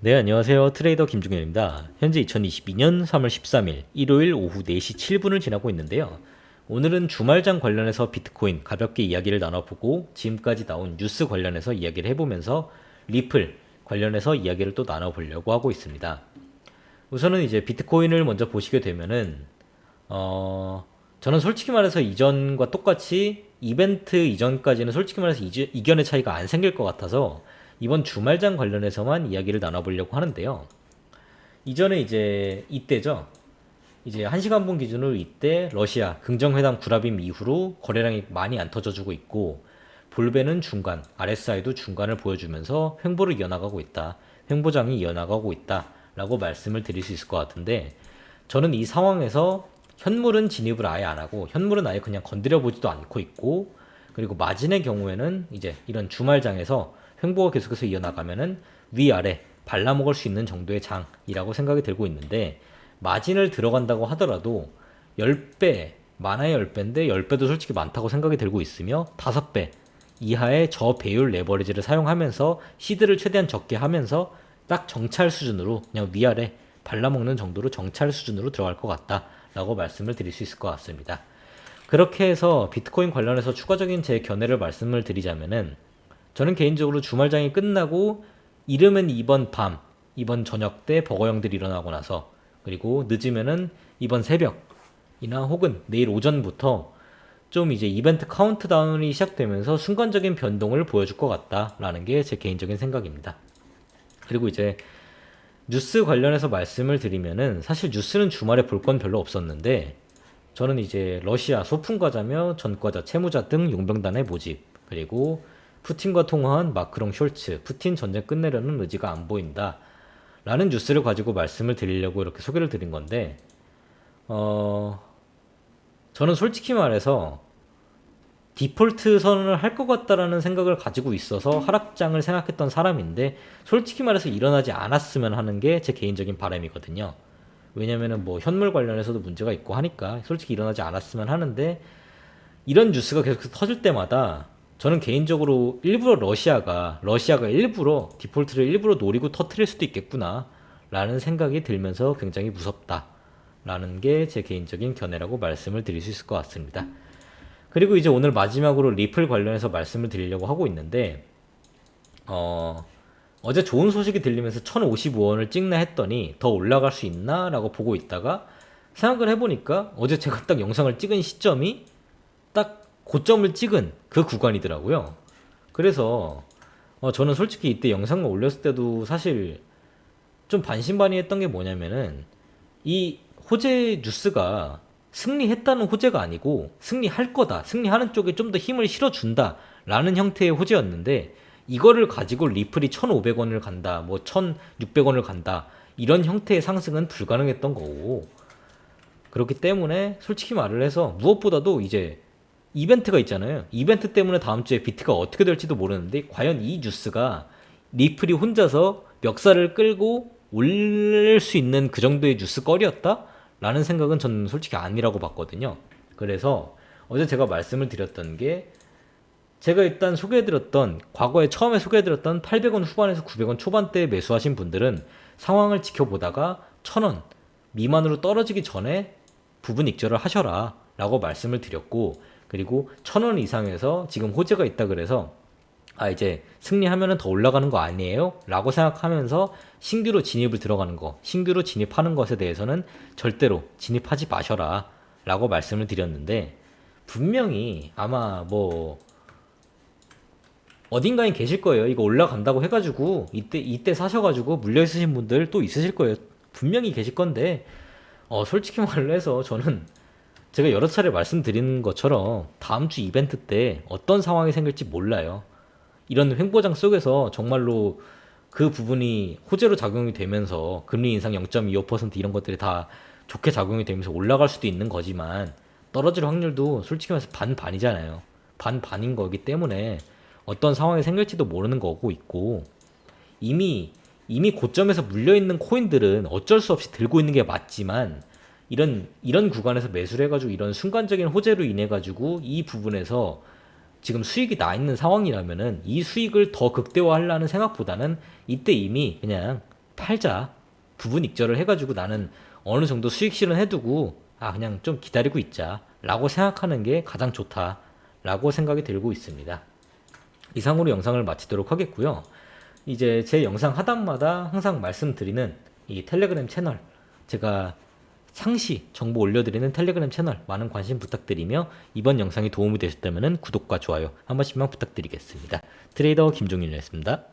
네, 안녕하세요. 트레이더 김중현입니다. 현재 2022년 3월 13일 일요일 오후 4시 7분을 지나고 있는데요. 오늘은 주말장 관련해서 비트코인 가볍게 이야기를 나눠보고 지금까지 나온 뉴스 관련해서 이야기를 해보면서 리플 관련해서 이야기를 또 나눠보려고 하고 있습니다. 우선은 이제 비트코인을 먼저 보시게 되면은 어 저는 솔직히 말해서 이전과 똑같이 이벤트 이전까지는 솔직히 말해서 이견의 차이가 안 생길 것 같아서 이번 주말장 관련해서만 이야기를 나눠보려고 하는데요. 이전에 이제 이때죠. 이제 1시간 분 기준으로 이때 러시아 긍정회담 구라빔 이후로 거래량이 많이 안 터져주고 있고 볼베는 중간, RSI도 중간을 보여주면서 횡보를 이어나가고 있다. 횡보장이 이어나가고 있다. 라고 말씀을 드릴 수 있을 것 같은데 저는 이 상황에서 현물은 진입을 아예 안 하고 현물은 아예 그냥 건드려 보지도 않고 있고 그리고 마진의 경우에는 이제 이런 주말장에서 횡보가 계속해서 이어나가면은 위아래 발라먹을 수 있는 정도의 장이라고 생각이 들고 있는데 마진을 들어간다고 하더라도 10배, 많아야 10배인데 10배도 솔직히 많다고 생각이 들고 있으며 5배 이하의 저배율 레버리지를 사용하면서 시드를 최대한 적게 하면서 딱 정찰 수준으로 그냥 위아래 발라먹는 정도로 정찰 수준으로 들어갈 것 같다라고 말씀을 드릴 수 있을 것 같습니다. 그렇게 해서 비트코인 관련해서 추가적인 제 견해를 말씀을 드리자면은 저는 개인적으로 주말장이 끝나고 이르면 이번 밤, 이번 저녁 때 버거형들이 일어나고 나서 그리고 늦으면은 이번 새벽이나 혹은 내일 오전부터 좀 이제 이벤트 카운트다운이 시작되면서 순간적인 변동을 보여줄 것 같다라는 게 제 개인적인 생각입니다. 그리고 이제 뉴스 관련해서 말씀을 드리면은 사실 뉴스는 주말에 볼 건 별로 없었는데 저는 이제 러시아 소풍과자며 전과자 채무자 등 용병단의 모집 그리고 푸틴과 통화한 마크롱 숄츠 푸틴 전쟁 끝내려는 의지가 안 보인다 라는 뉴스를 가지고 말씀을 드리려고 이렇게 소개를 드린 건데 어 저는 솔직히 말해서 디폴트 선언을 할 것 같다라는 생각을 가지고 있어서 하락장을 생각했던 사람인데 솔직히 말해서 일어나지 않았으면 하는 게 제 개인적인 바람이거든요. 왜냐면은 뭐 현물 관련해서도 문제가 있고 하니까 솔직히 일어나지 않았으면 하는데 이런 뉴스가 계속 터질 때마다 저는 개인적으로 일부러 러시아가 러시아가 일부러 디폴트를 일부러 노리고 터트릴 수도 있겠구나 라는 생각이 들면서 굉장히 무섭다 라는 게 제 개인적인 견해라고 말씀을 드릴 수 있을 것 같습니다. 그리고 이제 오늘 마지막으로 리플 관련해서 말씀을 드리려고 하고 있는데 어 어제 좋은 소식이 들리면서 1055원을 찍나 했더니 더 올라갈 수 있나? 라고 보고 있다가 생각을 해보니까 어제 제가 딱 영상을 찍은 시점이 딱 고점을 찍은 그 구간이더라고요. 그래서 어, 저는 솔직히 이때 영상을 올렸을 때도 사실 좀 반신반의했던 게 뭐냐면은 이 호재 뉴스가 승리했다는 호재가 아니고 승리할 거다, 승리하는 쪽에 좀 더 힘을 실어준다 라는 형태의 호재였는데 이거를 가지고 리플이 1,500원을 간다, 뭐 1,600원을 간다 이런 형태의 상승은 불가능했던 거고 그렇기 때문에 솔직히 말을 해서 무엇보다도 이제 이벤트가 있잖아요. 이벤트 때문에 다음 주에 비트가 어떻게 될지도 모르는데 과연 이 뉴스가 리플이 혼자서 멱살을 끌고 올릴 수 있는 그 정도의 뉴스 거리였다? 라는 생각은 저는 솔직히 아니라고 봤거든요. 그래서 어제 제가 말씀을 드렸던 게 제가 일단 소개해드렸던 과거에 처음에 소개해드렸던 800원 후반에서 900원 초반대에 매수하신 분들은 상황을 지켜보다가 1000원 미만으로 떨어지기 전에 부분 익절을 하셔라 라고 말씀을 드렸고 그리고 1000원 이상에서 지금 호재가 있다 그래서 아 이제 승리하면은 더 올라가는 거 아니에요? 라고 생각하면서 신규로 진입을 들어가는 거 신규로 진입하는 것에 대해서는 절대로 진입하지 마셔라 라고 말씀을 드렸는데 분명히 아마 뭐 어딘가에 계실 거예요. 이거 올라간다고 해가지고 이때 이때 사셔가지고 물려 있으신 분들 또 있으실 거예요. 분명히 계실 건데 어 솔직히 말을 해서 저는 제가 여러 차례 말씀드리는 것처럼 다음 주 이벤트 때 어떤 상황이 생길지 몰라요. 이런 횡보장 속에서 정말로 그 부분이 호재로 작용이 되면서 금리 인상 0.25% 이런 것들이 다 좋게 작용이 되면서 올라갈 수도 있는 거지만 떨어질 확률도 솔직히 말해서 반반이잖아요. 반반인 거기 때문에 어떤 상황이 생길지도 모르는 거고 있고 이미 이미 고점에서 물려 있는 코인들은 어쩔 수 없이 들고 있는 게 맞지만 이런 이런 구간에서 매수를 해가지고 이런 순간적인 호재로 인해 가지고 이 부분에서 지금 수익이 나 있는 상황이라면은 이 수익을 더 극대화하려는 생각보다는 이때 이미 그냥 팔자 부분 익절을 해가지고 나는 어느 정도 수익 실현해두고 아 그냥 좀 기다리고 있자라고 생각하는 게 가장 좋다라고 생각이 들고 있습니다. 이상으로 영상을 마치도록 하겠고요. 이제 제 영상 하단마다 항상 말씀드리는 이 텔레그램 채널 제가 상시 정보 올려드리는 텔레그램 채널 많은 관심 부탁드리며 이번 영상이 도움이 되셨다면 구독과 좋아요 한 번씩만 부탁드리겠습니다. 트레이더 김종윤이었습니다.